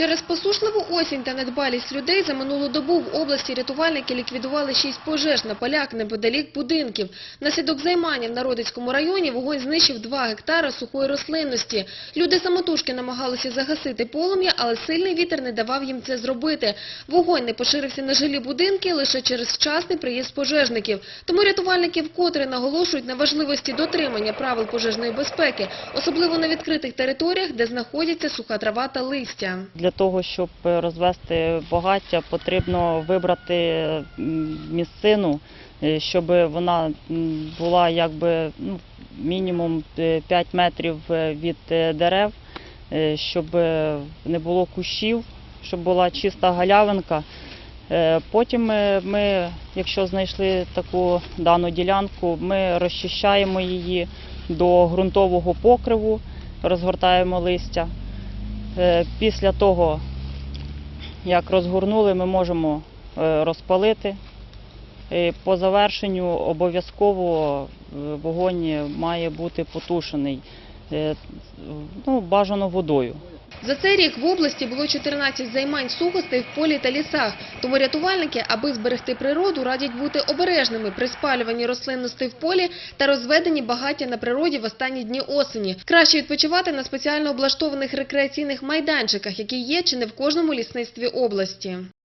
Через посушливу осінь та недбалість людей за минулу добу в області рятувальники ліквідували шість пожеж на полях неподалік будинків. Наслідок займання в Народицькому районі вогонь знищив 2 гектари сухої рослинності. Люди самотужки намагалися загасити полум'я, але сильний вітер не давав їм це зробити. Вогонь не поширився на жилі будинки лише через вчасний приїзд пожежників. Тому рятувальники вкотре наголошують на важливості дотримання правил пожежної безпеки, особливо на відкритих територіях, де знаходяться суха трава та листя. Для того, щоб е, розвести багаття, потрібно вибрати місцину, е, щоб вона була якби ну, мінімум е, 5 метрів е, від е, дерев, е, щоб е, не було кущів, щоб була чиста галявинка. Е, Потім е, ми, якщо знайшли таку дану ділянку, ми розчищаємо її до ґрунтового покриву, розгортаємо листя. Е, Після того, як розгорнули, ми можемо е, розпалити. По завершенню обов'язково е, вогонь має бути потушений, ну, бажано водою. За цей рік в області було 14 займань сухостей в полі та лісах. Тому рятувальники, аби зберегти природу, радять бути обережними при спалюванні рослинностей в полі та розведенні багаття на природі в останні дні осені. Краще відпочивати на спеціально облаштованих рекреаційних майданчиках, які є чи не в кожному лісництві області.